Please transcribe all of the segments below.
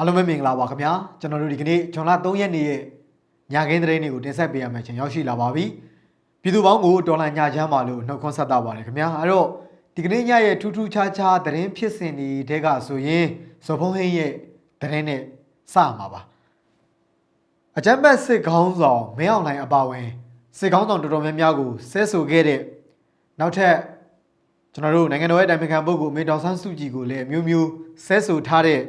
အားလုံးပဲမင်္ဂလာပါခင်ဗျာကျွန်တော်တို့ဒီကနေ့ဇွန်လ3ရက်နေ့ရဲ့ညခင်းသတင်းတွေကိုတင်ဆက်ပေးရမယ့်ချိန်ရောက်ရှိလာပါပြီပြည်သူပေါင်းကိုဒေါ်လာညချမ်းပါလို့နှုတ်ခွန်းဆက်တာပါတယ်ခင်ဗျာအဲ့တော့ဒီကနေ့ညရဲ့ထူးထူးခြားခြားသတင်းဖြစ်စဉ်တွေတဲကဆိုရင်ဇော်ဖုံးဟင်းရဲ့သတင်းနဲ့စမှာပါအကြမ်းဖက်စစ်ခေါင်းဆောင်မင်းအောင်လှိုင်အပါဝင်စစ်ခေါင်းဆောင်တော်တော်များများကိုဆဲဆိုခဲ့တဲ့နောက်ထပ်ကျွန်တော်တို့နိုင်ငံတော်ရဲ့တိုင်ပင်ခံပုဂ္ဂိုလ်မေတောင်ဆန်းစုကြည်ကိုလည်းအမျိုးမျိုးဆဲဆိုထားတဲ့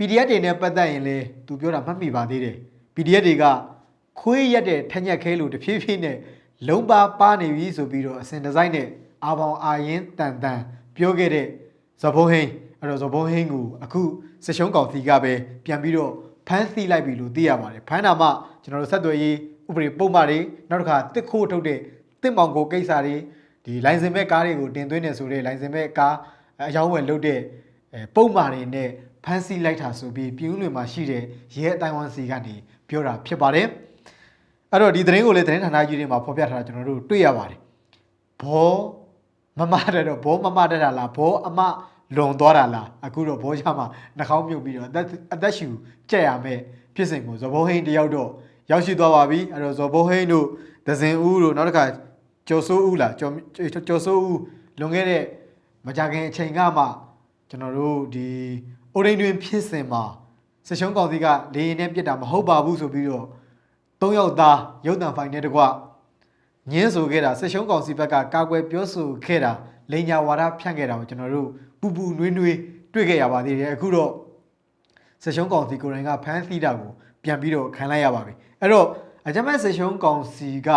PDF တွေနဲ့ပတ်သက်ရင်လည်းသူပြောတာမှတ်မိပါသေးတယ် PDF တွေကခွေးရက်တဲ့ထက်ညက်ခဲလို့တဖြည်းဖြည်းနဲ့လုံးပါပါနေပြီဆိုပြီးတော့အစဉ်ဒီဇိုင်းနဲ့အာပေါင်အာရင်တန်တန်ပြောခဲ့တဲ့ဇဘုံဟင်းအဲ့တော့ဇဘုံဟင်းကိုအခုစရှုံးကောင်စီကပဲပြန်ပြီးတော့ဖမ်းဆီးလိုက်ပြီလို့သိရပါတယ်ဖမ်းတာမှကျွန်တော်တို့ဆက်သွယ်ရေးဥပဒေပုံမှန်တွေနောက်တစ်ခါတစ်ခိုးထုတ်တဲ့တစ်မောင်ကိုကိစ္စတွေဒီလိုင်စင်မဲ့ကားတွေကိုတင်သွင်းနေဆိုတဲ့လိုင်စင်မဲ့ကားအယောင်းဝယ်လုပ်တဲ့အဲပုံမှန်တွေနဲ့ ဖမ်းဆီးလိုက်တာဆိုပြီးပြည်ဦးလွင်မှာရှိတဲ့ရဲအတိုင်းဝမ်စီကနေပြောတာဖြစ်ပါတယ်အဲ့တော့ဒီသတင်းကိုလည်းသတင်းဌာနကြီးတွေမှာဖော်ပြထားတာကျွန်တော်တို့တွေ့ရပါတယ်ဘောမမတဲ့တော့ဘောမမတဲ့တာလားဘောအမလွန်သွားတာလားအခုတော့ဘောချမှာနှာခေါင်းမြုပ်ပြီးတော့အသက်အသက်ရှူကြက်ရမယ်ဖြစ်စဉ်ကိုဇဘောဟိန်းတယောက်တော့ရောက်ရှိသွားပါပြီအဲ့တော့ဇဘောဟိန်းတို့ဒဇင်ဦးတို့နောက်တစ်ခါကျော်စိုးဦးလားကျော်ကျော်စိုးဦးလွန်ခဲ့တဲ့မကြခင်အချိန်ကမှကျွန်တော်တို့ဒီ အိုရင်းတွင်ဖြစ်စဉ်မှာစရှုံးကောင်စီကလေရင်နဲ့ပြစ်တာမဟုတ်ပါဘူးဆိုပြီးတော့၃ယောက်သားရုပ်တံဖိုင်နဲ့တကွညင်းဆိုခဲ့တာစရှုံးကောင်စီဘက်ကကာကွယ်ပြောဆိုခဲ့တာလိန်ညာဝါဒဖြန့်ခဲ့တာကိုကျွန်တော်တို့ပူပူနွေးနွေးတွေ့ခဲ့ရပါသေးတယ်အခုတော့စက်ရှုံးကောင်စီကိုယ်တိုင်ကဖမ်းဆီးတာကိုပြန်ပြီးတော့ခံလိုက်ရပါပြီအဲ့တော့အကြမ်းဖက်စက်ရှုံးကောင်စီက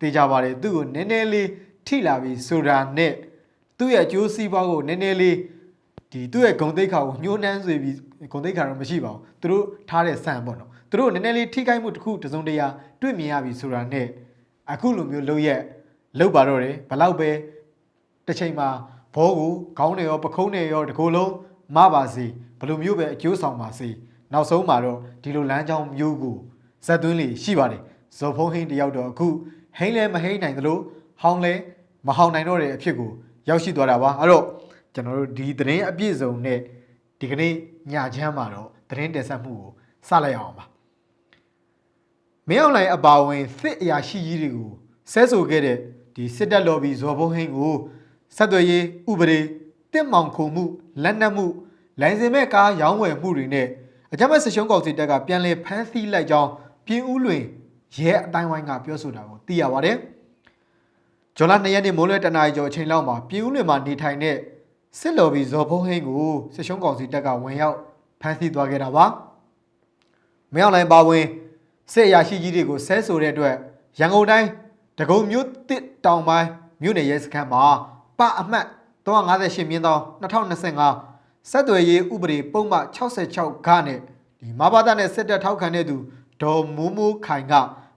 တေးကြပါတယ်သူ့ကိုနည်းနည်းလေးထိလာပြီဆိုတာနဲ့သူ့ရဲ့အကျိုးစီးပွားကိုနည်းနည်းလေး ဒီသူ့ရဲ့ဂုံတိတ်ခါကိုညှိုးနှမ်းဆွေပြီးဂုံတိတ်ခါတော့မရှိပါဘူးသူတို့ထားတဲ့ဆန်ပေါ့နော်သူတို့နည်းနည်းလေးထိခိုက်မှုတစ်ခုတစ်စုံတစ်ရာတွေ့မြင်ရပြီဆိုတာနဲ့အခုလိုမျိုးလုပ်ရက်လောက်ပါတော့တယ်ဘလောက်ပဲတစ်ချိန်မှာဘောကိုခေါင်းတွေရောပခုံးတွေရောတကိုယ်လုံးမပါစေဘယ်လိုမျိုးပဲအကျိုးဆောင်ပါစေနောက်ဆုံးမှာတော့ဒီလိုလမ်းကြောင်းမျိုးကိုဇက်သွင်းလေးရှိပါတယ်ဇော်ဖုံးဟင်းတယောက်တော့အခုဟိန်းလဲမဟိန်းနိုင်သလိုဟောင်းလဲမဟောင်းနိုင်တော့တဲ့အဖြစ်ကိုရောက်ရှိသွားတာပါအဲ့တော့ ကျွန်တော်တို့ဒီသတင်းအပြည့်စုံနဲ့ဒီကနေ့ညချမ်းမှာတော့သတင်းတင်ဆက်မှုကိုစလိုက်အောင်ပါမင်းအောင်လှိုင်အပါဝင်စစ်အရာရှိကြီးတွေကိုဆဲဆိုခဲ့တဲ့ဒီစစ်တပ်လော်ဘီဇော်ဘုံဟင်းကိုဆက်သွယ်ရေးဥပဒေတစ်မောင်ခုံမှုလက်နက်မှုလိုင်စင်မဲ့ကားရောင်းဝယ်မှုတွေနဲ့အကြမ်းဖက်ဆစ်ရှုံးကောင်စီတပ်ကပြန်လည်ဖမ်းဆီးလိုက်ကြောင်းပြည်ဦးလွင်ရဲအတိုင်းဝိုင်းကပြောဆိုတာကိုသိရပါတယ်။ဂျွန်လ2ရက်နေ့မိုးလွဲတနာရီကျော်အချိန်လောက်မှာပြည်ဦးလွင်မှာနေထိုင်တဲ့ စစ်လော်ဘီဇော်ဘုံဟင်းကိုဆစ်ရှုံးကောင်စီတပ်ကဝင်ရောက်ဖမ်းဆီးသွားခဲ့တာပါ။မင်းအောင်လိုင်းပါဝင်စစ်အရာရှိကြီးတွေကိုဆဲဆိုတဲ့အတွက်ရန်ကုန်တိုင်းဒဂုံမြို့တစ်တောင်ပိုင်းမြို့နယ်ရဲစခန်းမှာပအမှတ်358မြင်းသော2025ဆက်သွယ်ရေးဥပဒေပုံမှန်66ခနဲ့ဒီမဘာသာနဲ့စစ်တပ်ထောက်ခံတဲ့သူဒေါ်မိုးမိုးခိုင်က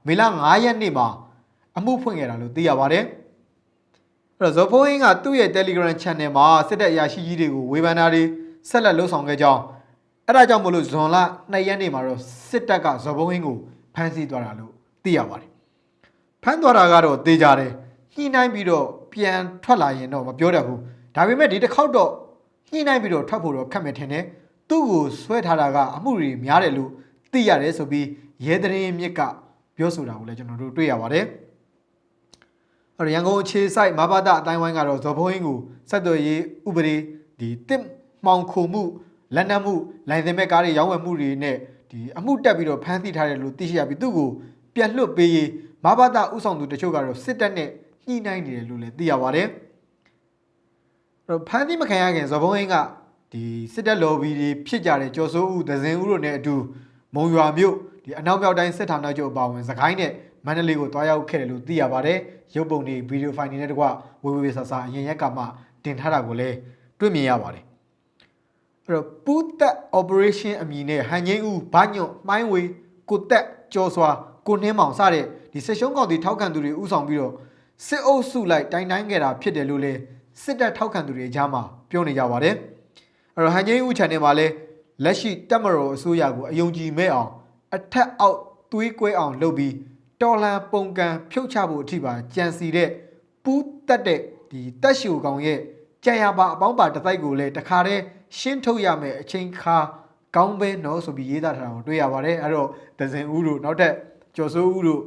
မေလ9ရက်နေ့မှာအမှုဖွင့်ခဲ့တာလို့သိရပါတယ်။အဲ့ တော့ဇော်ဖုံးဟင်းကသူ့ရဲ့ Telegram Channel မှာစစ်တပ်အရာရှိကြီးတွေကိုဝေဖန်တာတွေဆက်လက်လှုပ်ဆောင်ခဲ့ကြောင်းအဲ့ဒါကြောင့်မလို့ဇွန်လ2ရက်နေ့မှာတော့စစ်တပ်ကဇော်ဘုံဟင်းကိုဖမ်းဆီးသွားတာလို့သိရပါတယ်။ဖမ်းသွားတာကတော့သေချာတယ်။ညှိနှိုင်းပြီးတော့ပြန်ထွက်လာရင်တော့မပြောတတ်ဘူး။ဒါပေမဲ့ဒီတစ်ခေါက်တော့ညှိနှိုင်းပြီးတော့ထွက်ဖို့တော့ခက်မယ်ထင်တယ်။သူ့ကိုဆွဲထားတာကအမှုတွေများတယ်လို့သိရတယ်ဆိုပြီးရဲတရင်မြစ်ကပြောဆိုတာကိုလည်းကျွန်တော်တို့တွေ့ရပါတယ်။အဲ့တော့ ရန်ကုန်အခြေစိုက်မဘာသာအတိုင်းဝိုင်းကတော့ဇော်ဘုံဟင်းကိုဆက်သွယ်ရေးဥပဒေဒီတစ်မှောင်ခိုမှုလက်နက်မှုလိုင်စင်မဲ့ကားတွေရောင်းဝယ်မှုတွေနဲ့ဒီအမှုတက်ပြီးတော့ဖမ်းဆီးထားတယ်လို့သိရှိရပြီးသူ့ကိုပြန်လွတ်ပေးရေးမဘာသာဥဆောင်သူတချို့ကတော့စစ်တပ်နဲ့ညှိနှိုင်းနေတယ်လို့လည်းသိရပါတယ်။အဲ့တော့ဖမ်းဆီးမခံရခင်ဇော်ဘုံဟင်းကဒီစစ်တပ်လော်ဘီတွေဖြစ်ကြတဲ့ကျော်စိုးဦးဒဇင်ဦးတို့နဲ့အတူမုံရွာမြို့ဒီအနောက်မြောက်တိုင်းစစ်ဌာနချုပ်အပါအဝင်စကိုင်းနဲ့ မန္တလေးကိုတွားရောက်ခဲ့တယ်လို့သိရပါတယ်။ရုပ်ပုံတွေဗီဒီယိုဖိုင်တွေနဲ့တကွဝေဝေဆာဆာအရင်ရက်ကမှတင်ထားတာကိုလည်းတွေ့မြင်ရပါတယ်။အဲ့တော့ပူတက် operation အမည်နဲ့ဟန်ငိမ့်ဦးဘာညွန့်မိုင်းဝေကိုတက်ကျော်စွာကိုနှင်းမောင်စတဲ့ဒီစစ်ရှုံးကောင်တီထောက်ခံသူတွေဥဆောင်ပြီးတော့စစ်အုပ်စုလိုက်တိုင်တိုင်းခဲ့တာဖြစ်တယ်လို့လဲစစ်တပ်ထောက်ခံသူတွေအကြားမှာပြောနေကြပါတယ်အဲ့တော့ဟန်ငိမ့်ဦး channel မှာလဲလက်ရှိတက်မတော်အစိုးရကိုအယုံကြည်မဲ့အောင်အထက်အောက်သွေးကွဲအောင်လုပ်ပြီး တော်လန်ပုံကံဖြုတ်ချဖို့အထိပါကြံစီတဲ့ပူတက်တဲ့ဒီတက်ရှူကောင်ရဲ့ကြံရပါအပေါင်းပါတစ်တိုက်ကိုလည်းတခါတည်းရှင်းထုတ်ရမယ်အချိန်ခါကောင်းပဲနော်ဆိုပြီးရေးသားထားတာကိုတွေ့ရပါတယ်အဲ့တော့ဒဇင်ဦးတို့နောက်ထပ်ကျော်စိုးဦးတို့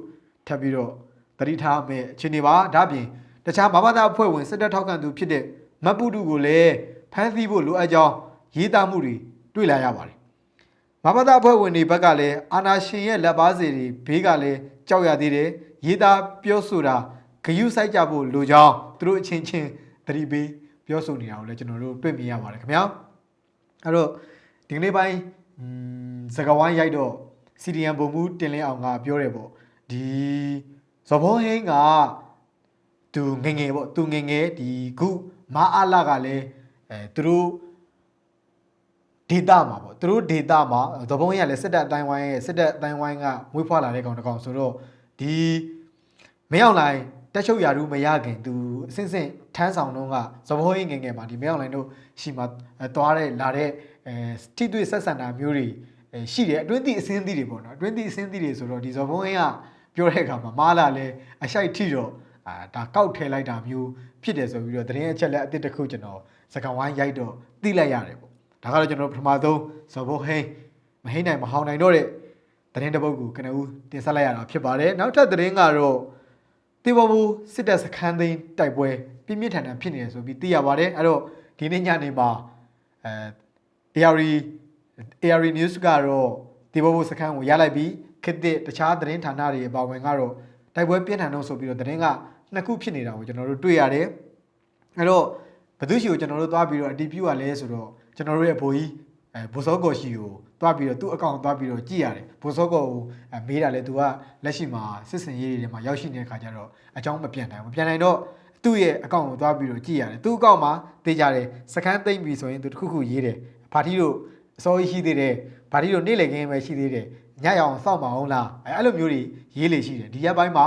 ထပ်ပြီးတော့တတိထားမယ်အခြေအနေပါဒါပြင်တခြားဘာဘာသာအဖွဲ့ဝင်စစ်တပ်ထောက်ခံသူဖြစ်တဲ့မတ်ပုတုကိုလည်းဖမ်းဆီးဖို့လိုအပ်ကြောင်းရေးသားမှုတွေတွေ့လာရပါတယ် ဘာဘာသာအဖွဲ့ဝင်တွေဘက်ကလည်းအာနာရှင်ရဲ့လက်ပါစီတွေဘေးကလည်းကြောက်ရသေးတယ်ရေးသားပြောဆိုတာဂယုစိုက်ကြဖို့လိုကြောင်းသူတို့အချင်းချင်းသတိပေးပြောဆိုနေတာကိုလည်းကျွန်တော်တို့တွေ့မြင်ရပါတယ်ခင်ဗျာအဲ့တော့ဒီကနေ့ပိုင်းอืมစကဝိုင်းရိုက်တော့ CDM ပုံမှုတင်လင်းအောင်ကပြောတယ်ပေါ့ဒီဇော်ဘုံဟင်းကသူငယ်ငယ်ပေါ့သူငယ်ငယ်ဒီခုမအားလာကလည်းအဲသူတို့ ဒေတာမှာပေါ့သူတို့ဒေတာမှာဇော်ဘုံဟင်းကလည်းစစ်တပ်အတိုင်းဝိုင်းရဲ့စစ်တပ်အတိုင်းဝိုင်းကမွေးဖွားလာတဲ့ကောင်တစ်ကောင်ဆိုတော့ဒီမင်းအောင်လိုင်းတက်ချုပ်ရာထူးမရခင်သူအစင်စင်ထမ်းဆောင်တော့ကဇော်ဘုံဟင်းငယ်ငယ်မှာဒီမင်းအောင်လိုင်းတို့ရှိမှအဲသွားတဲ့လာတဲ့အဲထိတွေ့ဆက်ဆံတာမျိုးတွေအဲရှိတယ်အတွင်းသည့်အစင်းသည့်တွေပေါ့နော်အတွင်းသည့်အစင်းသည့်တွေဆိုတော့ဒီဇော်ဘုံဟင်းကပြောတဲ့အခါမှာမားလာလဲအရှိုက်ထိတော့အာဒါကောက်ထဲလိုက်တာမျိုးဖြစ်တယ်ဆိုပြီးတော့သတင်းအချက်လက်အစ်တစ်ခုကျွန်တော်စကားဝိုင်းရိုက်တော့သိလိုက်ရတယ်ပေါ့ ဒါကတော့ကျွန်တော်ပထမဆုံးဇော်ဘုံဟင်းမဟိနိုင်မဟောင်းနိုင်တော့တဲ့သတင်းတစ်ပုဒ်ကိုကနဦးတင်ဆက်လိုက်ရတာဖြစ်ပါတယ်နောက်ထပ်သတင်းကတော့တေဘောဘူးစစ်တပ်စခန်းသိမ်းတိုက်ပွဲပြင်းပြင်းထန်ထန်ဖြစ်နေတယ်ဆိုပြီးသိရပါတယ်အဲ့တော့ဒီနေ့ညနေမှာအဲ ARD ARD News ကတော့တေဘောဘူးစခန်းကိုရလိုက်ပြီးခေတ်သစ်တခြားသတင်းဌာနတွေအပါအဝင်ကတော့တိုက်ပွဲပြင်းထန်တော့ဆိုပြီးတော့သတင်းကနှစ်ခုဖြစ်နေတာကိုကျွန်တော်တို့တွေ့ရတယ်အဲ့တော့ဘသူရှိကိုကျွန်တော်တို့သွားပြီးတော့အတီးပြူရလဲဆိုတော့ ကျွန်တော်တို့ရဲ့ဘိုးကြီးအဲဘိုးစောကောရှိကိုသွားပြီးတော့သူ့အကောင့်သွားပြီးတော့ကြည့်ရတယ်ဘိုးစောကောကိုအဲမေးတာလဲသူကလက်ရှိမှာစစ်စင်ရေးတွေထဲမှာရောက်ရှိနေတဲ့ခါကျတော့အကြောင်းမပြန်နိုင်ဘူးမပြန်နိုင်တော့သူ့ရဲ့အကောင့်ကိုသွားပြီးတော့ကြည့်ရတယ်သူ့အကောင့်မှာသိကြတယ်စကန်းသိမ့်ပြီဆိုရင်သူတစ်ခုခုရေးတယ်ဘာတီတို့အစောကြီးရှိသေးတယ်ဘာတီတို့နေ့လေခင်းပဲရှိသေးတယ်ညရအောင်စောင့်မအောင်လားအဲအဲ့လိုမျိုးတွေရေးလေရှိတယ်ဒီရက်ပိုင်းမှာ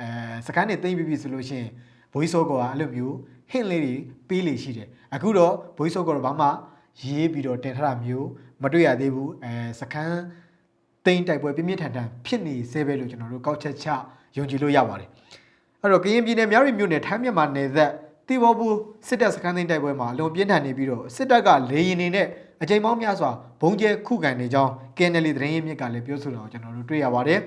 အဲစကန်းတွေသိမ့်ပြီပြီဆိုလို့ရှိရင်ဘိုးစောကောကအဲ့လိုမျိုးဟင့်လေးတွေပေးလေရှိတယ်အခုတော့ဘိုးစောကောကဘာမှ ရေးပြီးတော့တင်ထားတာမျိုးမတွေ့ရသေးဘူးအဲစကန်းတိမ့်တိုက်ပွဲပြင်းပြင်းထန်ထန်ဖြစ်နေစေပဲလို့ကျွန်တော်တို့ကောက်ချက်ချယုံကြည်လို့ရပါတယ်အဲ့တော့ကရင်ပြည်နယ်မြောက်ရီမြို့နယ်ထိုင်းမြန်မာနယ်သက်တီဘောဘူးစစ်တပ်စခန်းသိမ်းတိုက်ပွဲမှာအလွန်ပြင်းထန်နေပြီးတော့စစ်တပ်ကလေရင်နေနဲ့အကြိမ်ပေါင်းများစွာဘုံကျဲခုခံနေကြောင်း KNL သတင်းရင်းမြစ်ကလည်းပြောဆိုတာကိုကျွန်တော်တို့တွေ့ရပါတယ်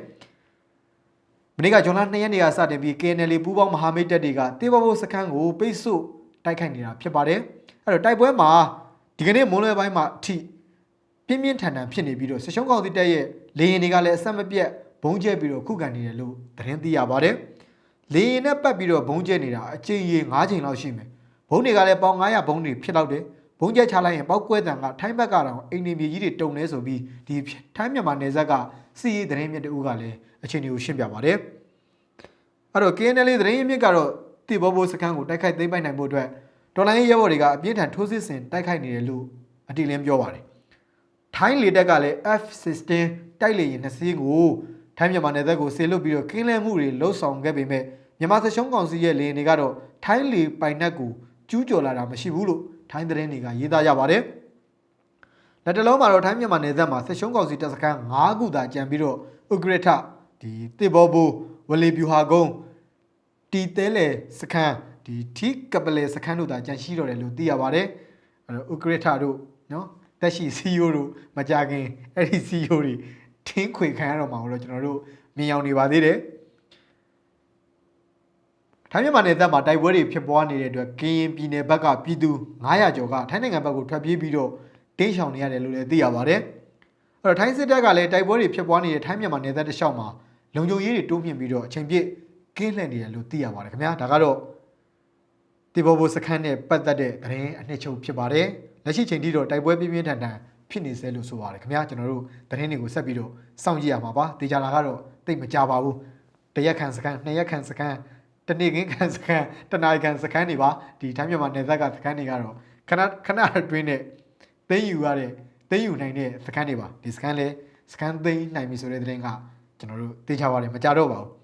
မနေ့ကဂျွန်လ2ရက်နေ့ကစတင်ပြီး KNL ပူးပေါင်းမဟာမိတ်တပ်တွေကတေဘောဘူးစခန်းကိုပိတ်ဆို့တိုက်ခိုက်နေတာဖြစ်ပါတယ်အဲ့တော့တိုက်ပွဲမှာ ဒီကနေ့မွန်းလွဲပိုင်းမှာအထိပြင်းပြင်းထန်ထန်ဖြစ်နေပြီးတော့စရှုံးကောင်စီတပ်ရဲ့လေရင်တွေကလည်းအဆက်မပြတ်ဘုံကျဲပြီးတော့ခုခံနေတယ်လို့သတင်းသိရပါတယ်လေရင်နဲ့ပတ်ပြီးတော့ဘုံကျဲနေတာအချိန်ကြီး9ချိန်လောက်ရှိမယ်ဘုံတွေကလည်းပေါင်900ဘုံတွေဖြစ်တော့တယ်ဘုံကျဲချလိုက်ရင်ပောက်ကွဲတံကထိုင်းဘက်ကတော့အိမ်နေမြေကြီးတွေတုံနေဆိုပြီးဒီထိုင်းမြန်မာနယ်စပ်ကစီးရီးသတင်းမြစ်တူကလည်းအချိန်တွေကိုရှင်းပြပါတယ်အဲ့တော့ KNL သတင်းရင်းမြစ်ကတော့တိဘောဘိုစခန်းကိုတိုက်ခိုက်သိမ်းပိုက်နိုင်ဖို့အတွက် တော်လိုင်းရဲဘော်တွေကအပြင်းထန်ထိုးစစ်ဆင်တိုက်ခိုက်နေတယ်လို့အတီလင်းပြောပါတယ်ထိုင်းလေတက်ကလည်း F16 တိုက်လေရင်နှစ်စီးကိုထိုင်းမြန်မာနယ်စပ်ကိုဆေလွတ်ပြီးတော့ကင်းလဲမှုတွေလှုပ်ဆောင်ခဲ့ပေမဲ့မြန်မာစရှုံးကောင်စီရဲ့လေရင်တွေကတော့ထိုင်းလေပိုင်နက်ကိုကျူးကျော်လာတာမရှိဘူးလို့ထိုင်းသတင်းတွေကရေးသားကြပါတယ်။လက်တလုံးမှာတော့ထိုင်းမြန်မာနယ်စပ်မှာဆက်ရှုံးကောင်စီတပ်စခန်း9ခုသာကျန်ပြီးတော့ဥဂရထဒီတေဘောဘူဝလီဗျူဟာကုန်းတီတဲလေစခန်း ဒီထိကပလေစခန်းတို့သာကျန်ရှိတော့တယ်လို့သိရပါတယ်။အဲတော့ဥဂရထတို့နော်တက်ရှိ CEO တို့မကြခင်အဲ့ဒီ CEO တွေထင်းခွေခံရတော့မှာတော့ကျွန်တော်တို့မြင်အောင်နေပါသေးတယ်။ထိုင်းမြန်မာနယ်တပ်မှာတိုက်ပွဲတွေဖြစ်ပွားနေတဲ့အတွက်ကရင်ပြည်နယ်ဘက်ကပြည်သူ900ကျော်ကထိုင်းနိုင်ငံဘက်ကိုထွက်ပြေးပြီးတော့တင်းရှောင်နေရတယ်လို့လည်းသိရပါတယ်။အဲ့တော့ထိုင်းစစ်တပ်ကလည်းတိုက်ပွဲတွေဖြစ်ပွားနေတဲ့ထိုင်းမြန်မာနယ်တပ်တစ်လျှောက်မှာလုံခြုံရေးတွေတိုးမြှင့်ပြီးတော့အချိန်ပြည့်ကင်းလှည့်နေတယ်လို့သိရပါတယ်ခင်ဗျာ။ဒါကတော့ တီဘောဘိုစခန်းနဲ့ပတ်သက်တဲ့သတင်းအနှစ်ချုပ်ဖြစ်ပါတယ်။လက်ရှိချိန်ထိတော့တိုက်ပွဲပြင်းပြင်းထန်ထန်ဖြစ်နေစေလို့ဆိုပါတယ်ခင်ဗျာကျွန်တော်တို့သတင်းတွေကိုဆက်ပြီးတော့စောင့်ကြည့်ရမှာပါ။တေချာလာကတော့တိတ်မကြပါဘူး။တရက်ခန့်စခန်းနှစ်ရက်ခန့်စခန်းတနေ့ကင်းခန့်စခန်းတနားခန့်စခန်းတွေပါဒီထိုင်းမြန်မာနယ်စပ်ကစခန်းတွေကတော့ခဏခဏအတွင်းနဲ့သိမ်းယူရတဲ့သိမ်းယူနိုင်တဲ့စခန်းတွေပါဒီစခန်းလဲစခန်းသိမ်းနိုင်ပြီဆိုတဲ့သတင်းကကျွန်တော်တို့သိချပါတယ်မကြတော့ပါဘူး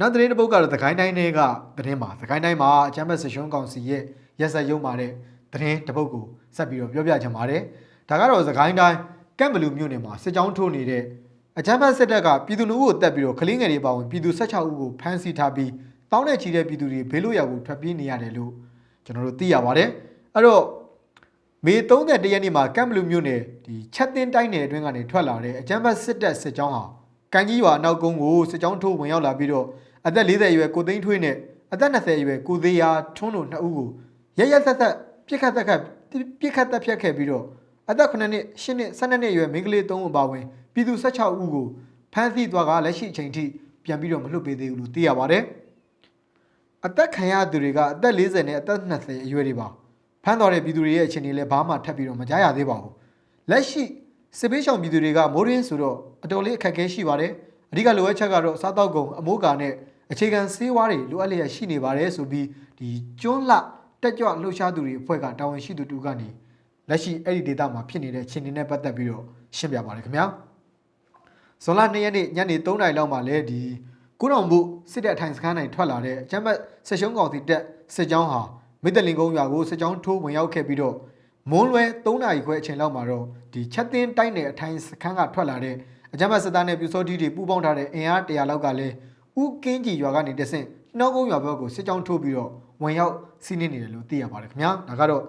နောက်သတင်းတစ်ပုဒ်ကတော့သခိုင်းတိုင်းတွေကသတင်းပါသခိုင်းတိုင်းမှာအချမ်းဘတ်ဆရှုံးကောင်စီရဲ့ရက်ဆက်ရုံမာတဲ့သတင်းတစ်ပုဒ်ကိုဆက်ပြီးတော့ပြောပြချင်ပါတယ်ဒါကတော့သခိုင်းတိုင်းကန့်ဘလူမြို့နယ်မှာစစ်ကြောင်းထိုးနေတဲ့အချမ်းဘတ်စစ်တပ်ကပြည်သူလူထုကိုတက်ပြီးတော့ကလင်းငယ်တွေပါဝင်ပြည်သူ16ဦးကိုဖမ်းဆီးထားပြီးတောင်းတဲ့ချီတဲ့ပြည်သူတွေဘေးလို့ရကိုထွက်ပြေးနေရတယ်လို့ကျွန်တော်တို့သိရပါတယ်အဲ့တော့မေ31ရက်နေ့မှာကမ်ဘလူမြို့နယ်ဒီချက်တင်တိုင်းနယ်အတွင်းကနေထွက်လာတဲ့အကြမ်းဖက်စစ်တပ်စစ်ကြောင်းဟာကန်ကြီးရွာအနောက်ကုန်းကိုစစ်ကြောင်းထိုးဝင်ရောက်လာပြီးတော့ အသက်40အရွယ်ကိုသိန်းထွေးနဲ့အသက်20အရွယ်ကိုသေးရာထွန်းတို့နှစ်ဦးကိုရရဆက်ဆက်ပြစ်ခတ်တက်ခတ်ပြစ်ခတ်တက်ဖြတ်ခဲ့ပြီးတော့အသက်9နှစ်10နှစ်12နှစ်အရွယ်မိန်းကလေး3ဦးပါဝင်ပြည်သူ16ဦးကိုဖမ်းဆီးသွားကလက်ရှိအချိန်ထိပြန်ပြီးတော့မလွတ်ပေးသေးဘူးလို့သိရပါတယ်အသက်ခံရသူတွေကအသက်40နဲ့အသက်20အရွယ်တွေပါဖမ်းတော်တဲ့ပြည်သူတွေရဲ့အခြေအနေလည်းဘာမှထပ်ပြီးတော့မကြားရသေးပါဘူးလက်ရှိစစ်ပေးဆောင်ပြည်သူတွေကမိုးရင်းဆိုတော့အတော်လေးအခက်အခဲရှိပါတယ်အဓိကလိုအပ်ချက်ကတော့စားတောက်ကုန်အမိုးကာနဲ့ အခြေခံဆေးဝါးတွေလိုအပ်လျက်ရှိနေပါတယ်ဆိုပြီးဒီကျွန်းလှတက်ကြွလှုပ်ရှားသူတွေအဖွဲ့ကတာဝန်ရှိသူတူကနေလက်ရှိအဲ့ဒီဒေသမှာဖြစ်နေတဲ့အခြေအနေနဲ့ပတ်သက်ပြီးတော့ရှင်းပြပါတယ်ခင်ဗျာဇွန်လ2ရက်နေ့ညနေ3:00နာရီလောက်မှာလဲဒီကုနောင်မှုစစ်တပ်အထိုင်စခန်းနိုင်ထွက်လာတဲ့အကြမ်းဖက်စစ်ရှုံးကောင်စီတပ်စစ်ကြောင်းဟာမိတ္တလင်ကုန်းရွာကိုစစ်ကြောင်းထိုးဝင်ရောက်ခဲ့ပြီးတော့မွန်းလွဲ3နာရီခွဲအချိန်လောက်မှာတော့ဒီချက်တင်တိုင်းနယ်အထိုင်စခန်းကထွက်လာတဲ့အကြမ်းဖက်စစ်သားနဲ့ပြူစောတီတွေပူးပေါင်းထားတဲ့အင်အား100လောက်ကလည်း ဥကင်းကြီးရွာကနေတဆင့်နှောကုန်းရွာဘက်ကိုစစ်ကြောင်းထိုးပြီးတော့ဝင်ရောက်စီးနင်းနေတယ်လို့သိရပါတယ်ခင်ဗျာဒါကတော့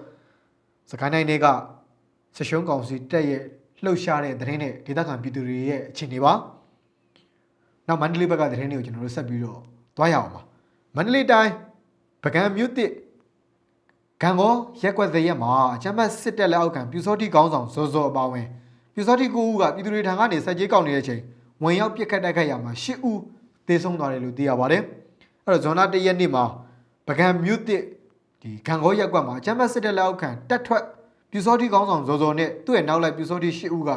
စကိုင်းတိုင်းတွေကစစ်ရှုံးကောင်စီတက်ရဲ့လှုပ်ရှားတဲ့သတင်းနဲ့ဒေသခံပြည်သူတွေရဲ့အခြေအနေပါနောက်မန္တလေးဘက်ကသတင်းတွေကိုကျွန်တော်တို့ဆက်ပြီးတော့သွားရအောင်ပါမန္တလေးတိုင်းပကံမြို့တစ်ကံကောရက်ကွက်သရက်မှာအချမ်းဘတ်စစ်တပ်လက်အောက်ခံပြူစောတိကောင်းဆောင်ဇော်ဇော်အပါဝင်ပြူစောတိကိုဦးကပြည်သူတွေထံကနေစက်ကြီးကောက်နေတဲ့အချိန်ဝင်ရောက်ပြစ်ခတ်တိုက်ခိုက်ရမှာ၈ဦး သေဆုံးသွားတယ်လို့သိရပါတယ်အဲ့တော့ဇွန်လ၁ရက်နေ့မှာပကံမြို့တစ်ဒီကံကောရက်ကွက်မှာအချမ်းဘတ်စစ်တပ်လက်အောက်ခံတက်ထွက်ပြူစောတိကောင်းဆောင်ဇော်ဇော်နဲ့သူ့ရဲ့နောက်လိုက်ပြူစောတိ၈ဦးက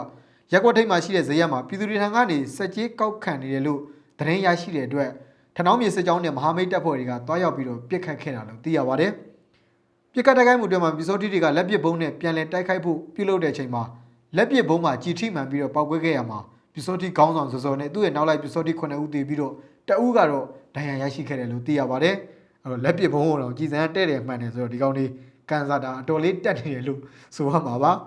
ရက်ကွက်ထိပ်မှာရှိတဲ့ဇရက်မှာပြည်သူတွေထံကနေစက်ကြီးကောက်ခံနေတယ်လို့သတင်းရရှိတဲ့အတွက်ထနောင်းမြေစစ်ကြောင်းနဲ့မဟာမိတ်တပ်ဖွဲ့တွေကတွားရောက်ပြီးတော့ပြစ်ခတ်ခဲ့တာလို့သိရပါတယ်။ပြစ်ခတ်တိုက်ခိုက်မှုတွေမှာပြည်စောတိတွေကလက်ပစ်ဘုံနဲ့ပြန်လည်တိုက်ခိုက်ဖို့ပြုလုပ်တဲ့အချိန်မှာလက်ပစ်ဘုံမှာကြီးထိမှန်ပြီးတော့ပောက်ကွဲခဲ့ရမှာ ပြည်စောတိခေါင်းဆောင်စောစောနဲ့သူ့ရဲ့နောက်လိုက်ပြည်စောတိ9ဦးတည်ပြီးတော့တအူးကတော့ဒဏ်ရာရရှိခဲ့တယ်လို့သိရပါတယ်။အဲ့တော့လက်ပစ်ဘုံကတော့ကြည်စံတဲ့တယ်မှန်တယ်ဆိုတော့ဒီကောင်လေးကန်စားတာအတော်လေးတက်နေတယ်လို့ဆိုရမှာပါ။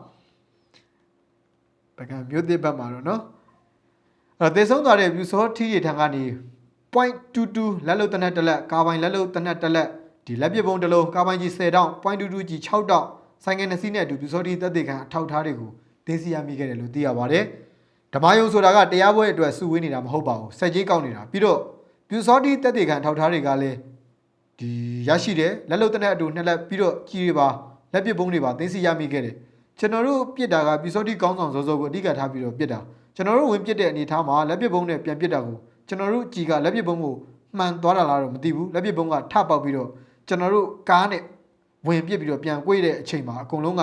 ပကံမြို့သစ်ဘက်မှာတော့နော်အဲ့တော့သေဆုံးသွားတဲ့ပြူစောထီးရထံကနေ0.22 လက်လုံးတနက်တစ်လက်ကာပိုင်လက်လုံးတနက်တစ်လက်ဒီလက်ပစ်ပုံတစ်လုံးကာပိုင်ကြီး10တောင်း0.22 ကြီး6တောင်းဆိုင်ငယ်နှစ်စီးနဲ့အတူပြူစောထီးသက်သေခံအထောက်အထားတွေကိုသိသိရမိခဲ့တယ်လို့သိရပါတယ် ဓမ္မယုံဆိုတာကတရားပွဲအတွက်စုဝေးနေတာမဟုတ်ပါဘူးစက်ကြီးကောက်နေတာပြီးတော့ပြူစောထီးသက်သေခံအထောက်အထားတွေကလည်းဒီရရှိတယ်လက်လုံးတနက်အတူနှစ်လက်ပြီးတော့ကြီးတွေပါလက်ပစ်ပုံတွေပါသိသိရမိခဲ့တယ်ကျွန်တော်တို့ပြစ်တာကပြူစောထီးကောင်းဆောင်စောစောကိုအဓိကထားပြီးတော့ပြစ်တာကျွန်တော်တို့ဝင်ပြစ်တဲ့အနေအထားမှာလက်ပစ်ပုံနဲ့ပြန်ပြစ်တာကိုကျွန်တော်တို့ကြည်ကလက်ပစ်ပုံကိုမှန်သွားတာလားတော့မသိဘူးလက်ပစ်ပုံကထပေါက်ပြီးတော့ကျွန်တော်တို့ကားနဲ့ဝင်ပြစ်ပြီးတော့ပြန်ကွေးတဲ့အချိန်မှာအကုန်လုံးက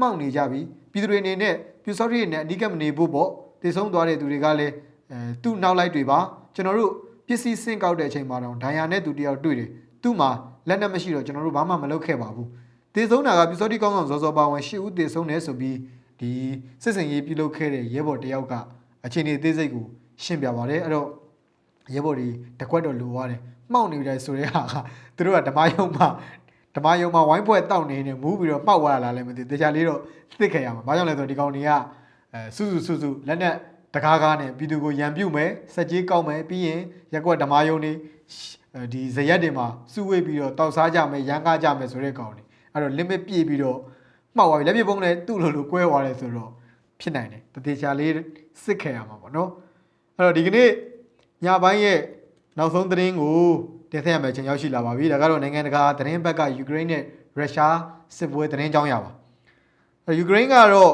မှောက်နေကြပြီပြည်သူတွေအနေနဲ့ပြူစောထီးနဲ့အဓိကမနေဖို့ပေါ့ တည်ဆုံးသွားတဲ့သူတွေကလည်းအဲသူ့နောက်လိုက်တွေပါကျွန်တော်တို့ပစ္စည်းစင့်ကောက်တဲ့အချိန်မှာတော့ဒိုင်ယာနဲ့သူတယောက်တွေ့တယ်သူ့မှာလက်နဲ့မရှိတော့ကျွန်တော်တို့ဘာမှမလုပ်ခဲ့ပါဘူးတည်ဆုံးတာကပြူစောထီးကောင်းဆောင်ဇော်ဇော်ပါဝင်၈ဦးတည်ဆုံးတယ်ဆိုပြီးဒီစစ်စင်ရေးပြုလုပ်ခဲ့တဲ့ရဲဘော်တယောက်ကအခြေအနေသေးစိတ်ကိုရှင်းပြပါတယ်အဲ့တော့ရဲဘော်တွေတကွက်တော့လိုရတယ်မှောက်နေပြီဆိုတဲ့ဟာကသူတို့ကဓမ္မယုံမှာဓမ္မယုံမှာဝိုင်းဖွဲ့တောက်နေနေမူးပြီးတော့ပောက်သွားတာလားလည်းမသိဘူးတခြားလေးတော့သိခဲ့ရမှာဘာကြောင့်လဲဆိုတော့ဒီကောင်တွေက အဲစုစုစုစုလက်နဲ့တကားကားနဲ့ပြည်သူကိုရန်ပြုတ်မယ်စက်ကြီးကောက်မယ်ပြီးရင်ရက်ကွက်ဓမ္မယုံနေဒီဇရက်တွေမှာစုဝေးပြီးတော့တောက်စားကြမယ်ရန်ကားကြမယ်ဆိုတဲ့ကောင်တွေအဲ့တော့ limit ပြည့်ပြီးတော့မှောက်သွားပြီလက်ပြပုံးလည်းသူ့လိုလိုကွဲသွားတယ်ဆိုတော့ဖြစ်နိုင်တယ်တတိချာလေးစစ်ခဲ့ရမှာပေါ့နော်အဲ့တော့ဒီကနေ့ညပိုင်းရဲ့နောက်ဆုံးသတင်းကိုတင်ဆက်ရမယ့်အချိန်ရောက်ရှိလာပါပြီဒါကတော့နိုင်ငံတကာသတင်းဘက်ကယူကရိန်းနဲ့ရုရှားစစ်ပွဲသတင်းကြောင်းရပါအဲ့ယူကရိန်းကတော့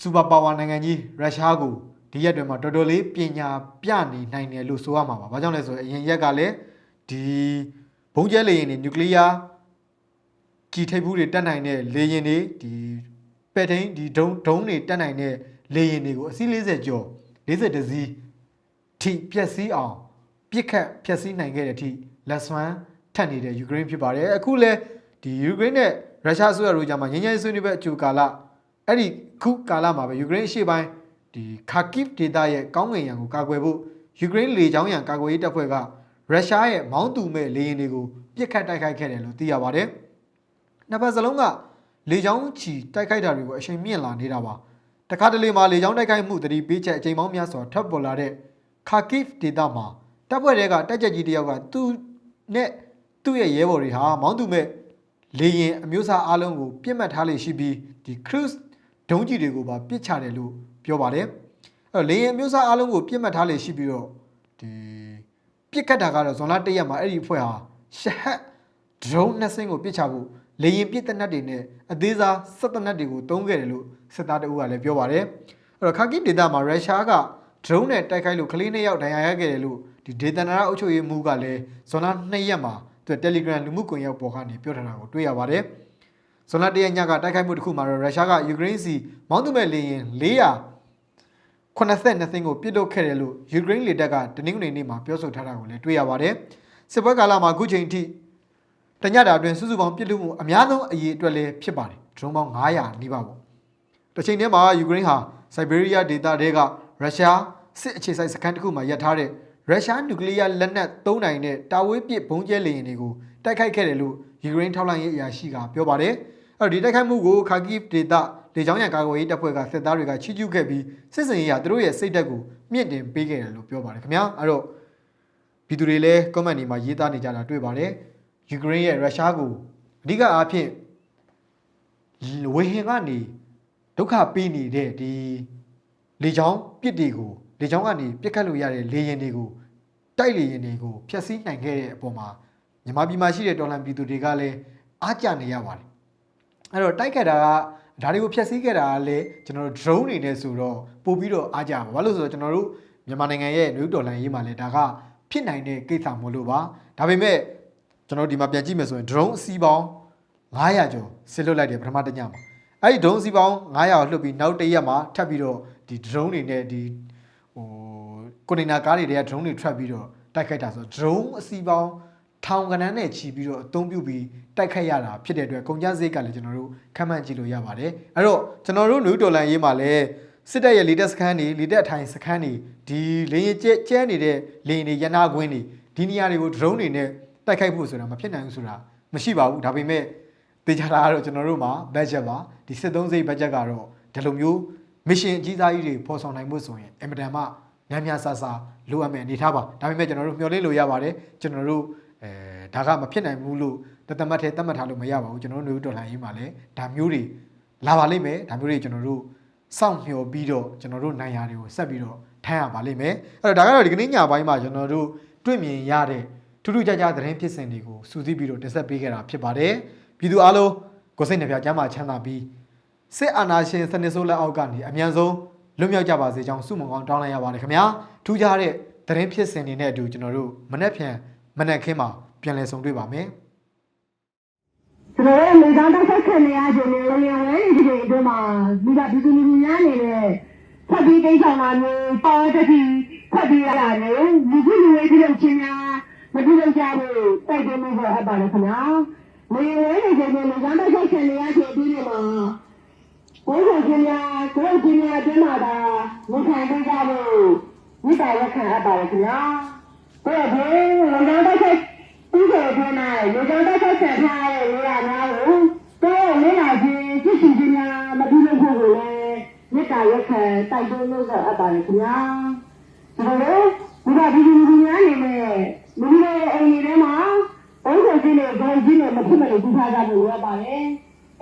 စူပါပါဝါနိုင်ငံကြီးရုရှားကိုဒီရက်တွေမှာတော်တော်လေးပညာပြနေနိုင်တယ်လို့ဆိုရမှာပါဘာကြောင့်လဲဆိုရင်အရင်ရက်ကလည်းဒီဘုံကျဲလေယာဉ်တွေနျူကလ িয়ার ကြည်ထိပ်ဘူးတွေတက်နိုင်တဲ့လေယာဉ်တွေဒီပဲ့ထိန်ဒီဒုံဒုံတွေတက်နိုင်တဲ့လေယာဉ်တွေကိုအစီး40ကျော်40တစည်းထိပျက်စီးအောင်ပြစ်ခတ်ဖျက်ဆီးနိုင်ခဲ့တဲ့အထိလက်စွမ်းထက်နေတဲ့ယူကရိန်းဖြစ်ပါတယ်အခုလဲဒီယူကရိန်းနဲ့ရုရှားအစိုးရတို့ကြားမှာငញ្ញဆွေးနွေးပွဲအကျိုးကာလ အဲ့ဒီခုကာလမှာပဲယူကရိန်းအရှေ့ပိုင်းဒီခါကိဗ်ဒေသရဲ့ကောင်းကင်ယံကိုကာကွယ်ဖို့ယူကရိန်းလေကြောင်းရန်ကာကွယ်ရေးတပ်ဖွဲ့ကရုရှားရဲ့မောင်းသူမဲ့လေယာဉ်တွေကိုပြစ်ခတ်တိုက်ခိုက်ခဲ့တယ်လို့သိရပါတယ်နှစ်ဖက်စလုံးကလေကြောင်းချီတိုက်ခိုက်တာတွေကိုအချိန်မြင့်လာနေတာပါတခါတလေမှာလေကြောင်းတိုက်ခိုက်မှုတတိပေးချက်အချိန်ပေါင်းများစွာထပ်ပေါ်လာတဲ့ခါကိဗ်ဒေသမှာတပ်ဖွဲ့တွေကတက်ကြက်ကြီးတယောက်ကသူ့နဲ့သူ့ရဲ့ရဲဘော်တွေဟာမောင်းသူမဲ့လေရင်အမျိုးအစားအလုံးကိုပြစ်မှတ်ထားလေရှိပြီးဒီ cruise ဒုံးကြီးတွေကိုပါပစ်ချတယ်လို့ပြောပါတယ်အဲ့တော့လေရင်အမျိုးအစားအလုံးကိုပြစ်မှတ်ထားလေရှိပြီးတော့ဒီပြစ်ခတ်တာကတော့ဇွန်လ၁ရက်မှာအဲ့ဒီအဖွဲ့ဟာရှဟတ် drone နှစ်စင်းကိုပစ်ချဖို့လေရင်ပစ်တဲ့နတ်တွေနဲ့အသေးစားစက်တနတ်တွေကိုတုံးခဲ့တယ်လို့စစ်သားတအုပ်ကလည်းပြောပါတယ်အဲ့တော့ခါကီဒေတာမှာရုရှားက drone နဲ့တိုက်ခိုက်လို့ကလေးနှစ်ယောက်ဒဏ်ရာရခဲ့တယ်လို့ဒီဒေသနာရအုပ်ချုပ်ရေးမှူးကလည်းဇွန်လ2ရက်မှာသူ Telegram လူမှုကွန်ရက်ပေါ်ကနေပြောထားတာကိုတွေ့ရပါတယ် ဇွန်လ1ရက်ညကတိုက်ခိုက်မှုတစ်ခုမှာတော့ရုရှားကယူကရိန်းစီမောင်းသူမဲ့လေရင်400 82သိန်းကိုပြစ်လွတ်ခဲ့တယ်လို့ယူကရိန်းလေတပ်ကတနင်္ဂနွေနေ့မှာပြောဆိုထားတာကိုလည်းတွေ့ရပါတယ်စစ်ပွဲကာလမှာအခုချိန်ထိတညတာအတွင်းစုစုပေါင်းပြစ်လွတ်မှုအများဆုံးအရေးအတွက်လည်းဖြစ်ပါတယ်ဒရုန်းပေါင်း900နီးပါးပေါ့တစ်ချိန်တည်းမှာယူကရိန်းဟာစိုက်ဘေးရီးယားဒေသတွေကရုရှားစစ်အခြေစိုက်စခန်းတစ်ခုမှာရပ်ထားတဲ့ရုရှားနျူကလ িয়ার လက်နက်သုံးနိုင်တဲ့တာဝေးပစ်ဘုံကျဲလေယာဉ်တွေကိုတိုက်ခိုက်ခဲ့တယ်လို့ယူကရိန်းထောက်လှမ်းရေးအရာရှိကပြောပါတယ် အဲ့တော့ဒီတိုက်ခိုက်မှုကိုခါကီဒေသလေကြောင်းရန်ကာကွယ်ရေးတပ်ဖွဲ့ကစစ်သားတွေကချီးကျူးခဲ့ပြီးစစ်စင်ရေးဟာသူတို့ရဲ့စိတ်ဓာတ်ကိုမြင့်တင်ပေးခဲ့တယ်လို့ပြောပါတယ်ခင်ဗျာအဲ့တော့ပြည်သူတွေလည်း comment တွေမှာရေးသားနေကြတာတွေ့ပါတယ်ယူကရိန်းရဲ့ရုရှားကိုအဓိကအားဖြင့်ဝေဟင်ကနေဒုက္ခပေးနေတဲ့ဒီလေကြောင်းပစ်တွေကိုလေကြောင်းကနေပြစ်ခတ်လို့ရတဲ့လေယာဉ်တွေကိုတိုက်လေယာဉ်တွေကိုဖျက်ဆီးနိုင်ခဲ့တဲ့အပေါ်မှာမြန်မာပြည်မှာရှိတဲ့တော်လှန်ပြည်သူတွေကလည်းအားကျနေရပါတယ် အဲ့တော့တိုက်ခတ်တာကဒါတွေကိုဖျက်ဆီးခဲ့တာကလည်းကျွန်တော်တို့ drone တွေနဲ့ဆိုတော့ပို့ပြီးတော့အားကြပါဘာလို့ဆိုတော့ကျွန်တော်တို့မြန်မာနိုင်ငံရဲ့နယူးတော်လှန်ရေးမှာလည်းဒါကဖြစ်နိုင်တဲ့ကိစ္စမလို့ပါဒါပေမဲ့ကျွန်တော်ဒီမှာပြန်ကြည့်မယ်ဆိုရင် drone အစီးပေါင်း900ကျော်ဆစ်လွတ်လိုက်တယ်ပထမတစ်ညမှာအဲ့ဒီ drone အစီးပေါင်း900ကိုလွှတ်ပြီးနောက်တစ်ရက်မှာထပ်ပြီးတော့ဒီ drone တွေနဲ့ဒီဟိုကွန်တိန်နာကားတွေတွေက drone တွေထွက်ပြီးတော့တိုက်ခိုက်တာဆိုတော့ drone အစီးပေါင်း ထောင်ကနန်းနဲ့ချီပြီးတော့အသုံးပြုပြီးတိုက်ခိုက်ရတာဖြစ်တဲ့အတွက်ကုန်ကျစရိတ်ကလည်းကျွန်တော်တို့ခန့်မှန်းကြည့်လို့ရပါတယ်အဲ့တော့ကျွန်တော်တို့နယူးတော်လန်ရေးမှာလည်းစစ်တပ်ရဲ့လေတပ်စခန်းတွေလေတပ်အထိုင်စခန်းတွေဒီလေရင်ကျဲကျဲနေတဲ့လေရင်တွေရနာကွင်းတွေဒီနေရာတွေကို drone တွေနဲ့တိုက်ခိုက်ဖို့ဆိုတာမဖြစ်နိုင်ဘူးဆိုတာမရှိပါဘူးဒါပေမဲ့တေချာတာကတော့ကျွန်တော်တို့မှာ budget ပါဒီစစ်သုံးစိတ် budget ကတော့ဒီလိုမျိုး mission အကြီးစားကြီးတွေပေါ်ဆောင်နိုင်မှုဆိုရင်အင်မတန်မှများများဆဆလိုအပ်မယ်အနေထားပါဒါပေမဲ့ကျွန်တော်တို့မျှော်လင့်လို့ရပါတယ်ကျွန်တော်တို့ အဲဒါကမဖြစ်နိုင်ဘူးလို့တသမတ်ထဲသတ်မှတ်ထားလို့မရပါဘူးကျွန်တော်တို့နေဒေါ်လာရေးမှာလည်းဒါမျိုးတွေလာပါလိမ့်မယ်ဒါမျိုးတွေကျွန်တော်တို့စောင့်မျှော်ပြီးတော့ကျွန်တော်တို့နိုင်ရာတွေကိုဆက်ပြီးတော့ထိုင်းရပါလိမ့်မယ်အဲ့တော့ဒါကတော့ဒီကနေ့ညပိုင်းမှာကျွန်တော်တို့တွေ့မြင်ရတဲ့ထူးထူးခြားခြားသတင်းဖြစ်စဉ်တွေကိုစူးစီးပြီးတော့တင်ဆက်ပေးခဲ့တာဖြစ်ပါတယ်ပြည်သူအားလုံးကိုယ်စိတ်နှပြကျမ်းမာချမ်းသာပြီးစစ်အာဏာရှင်စနစ်ဆိုးလက်အောက်ကနေအမြန်ဆုံးလွတ်မြောက်ကြပါစေကြောင်းဆုမွန်ကောင်းတောင်းလိုက်ရပါတယ်ခင်ဗျာထူးခြားတဲ့သတင်းဖြစ်စဉ်တွေနဲ့အတူကျွန်တော်တို့မနေ့ဖြန် မနေ့ခင်းမှာပြန်လည်ဆုံတွေ့ပါမယ်ကျွန်တော်တို့လေကောင်းတက်ဆက်ခံနေရခြင်းနဲ့လေယာဉ်ဝဲဒီချိန်အတွင်းမှာမိဘပြည်သူလူထုများအနေနဲ့ဖတ်ပြီးကိစ္စမှာမျိုးပေါ်တစ်တီဖတ်ပြီးရတယ်လူကြီးလူဝေးပြည်ချင်းများမပြုလုပ်ကြဘူးတိုက်တွန်းမှုပေါ်အပ်ပါတယ်ခင်ဗျာလေယာဉ်ဝဲဒီချိန်မှာလေကောင်းတက်ဆက်ခံနေရခြင်းအတွင်းမှာဘိုးဘုရားများကိုယ်ကြီးများအတွင်းမှာဒါဝခံပေးကြဖို့မိဘရက်ခံအပ်ပါတယ်ခင်ဗျာ ကိုယ်ဘယ်လေကောင်းတက်ဆက်ဥစ္စာထဲမှာရေကြောင်းတက်ဆက်ဆံထားတဲ့နေရာများကိုတော့လင်းလာခြင်းသိရှိခြင်းများမပြုလုပ်ဖို့ကိုလည်းမေတ္တာရက်ခံတိုက်တွန်းလို့ဆိုအပ်ပါတယ်ခင်ဗျာဒါလိုဒီကဒီဒီဒီများနေနဲ့လူတွေအိမ်တွေထဲမှာဘုန်းတော်ကြီးနဲ့ဂုဏ်ကြီးနဲ့မဖြစ်မနေကြည့်ထားကြဖို့ရပါတယ်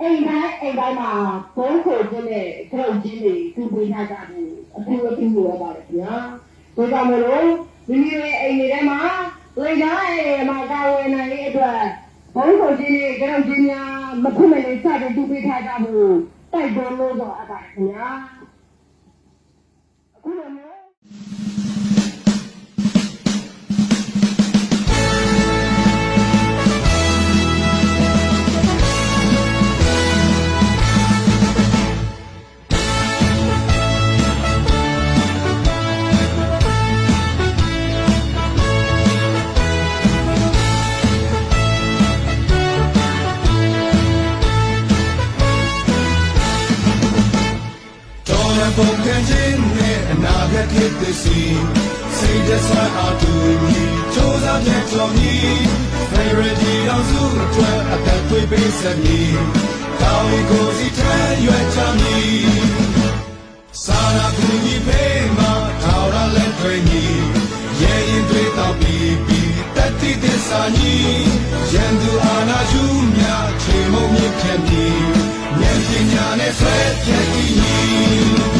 အိမ်တိုင်းအိမ်တိုင်းမှာဘုန်းတော်ကြီးနဲ့ဂုဏ်ကြီးတွေသူပေးထားကြဖို့အထူးအထူးလိုရပါတယ်ခင်ဗျာဒါကြောင့်မလို့ မိမိရဲ့အိမ်တွေထဲမှာလေကားရဲ့မှာကာဝယ်နိုင်တဲ့အတွက်ဘုန်းတော်ကြီးနဲ့ကြောက်ကြီးများမဖြစ်မနေစတဲ့သူပေးထားကြဖို့တိုက်တွန်းလို့တော့အပ်ပါခင်ဗျာအခုလိုမျိုးတော် ဖြစ်သည်စီစိတ်တဆွမ်းအားတူညီစူးစမ်းတဲ့ကြော်မြီ Favorite အောင်စုအတွက်အသက်သွေးပေးစမည်ကောင်းရီကိုစီထမ်းရွက်ချမည်စာရာကူညီပေးမှာထောက်ရလက်တွေညီရဲ့ရင်တွေတော့ပြီးပြီးတတိသစ္စာညီရန်သူအာနာရှုများချေနဲ့ဆွဲပြည့်ပြီး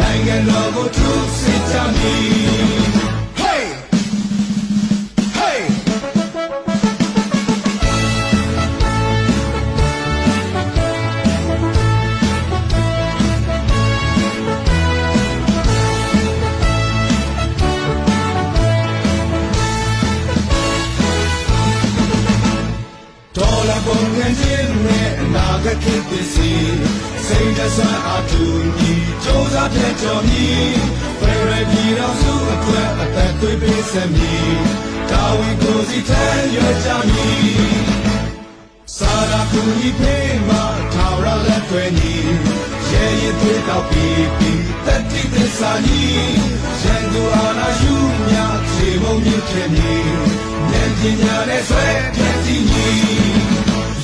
နိုင်ငံတော်ကိုသူစစ်ကြမည် Hey! Hey! ဒေါ်လာပုံငန်းချင်းနဲ့အနာဂတ်ခေတ်သစ်စီ စိတ်ဓာတ်ဆွမ်းအားတူညီစူးစမ်းပြည့်ကျော်မည်ဖရရပြည်တော်စုအတွက်အသက်သွေးပေးဆက်မည်တာဝန်ကိုစီထမ်းရွက်ကြမည်စာရာကူညီပေးမှာထာဝရလက်တွဲညီရဲရင်သွေးတောက်ပြီးပြီးတက်တိသစ္စာညီရန်သူအာနာယူမြခြေမုံမြင့်ခဲ့မည်ဉာဏ်ပညာနဲ့ဆွဲပြည့်တည်ညီ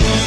စ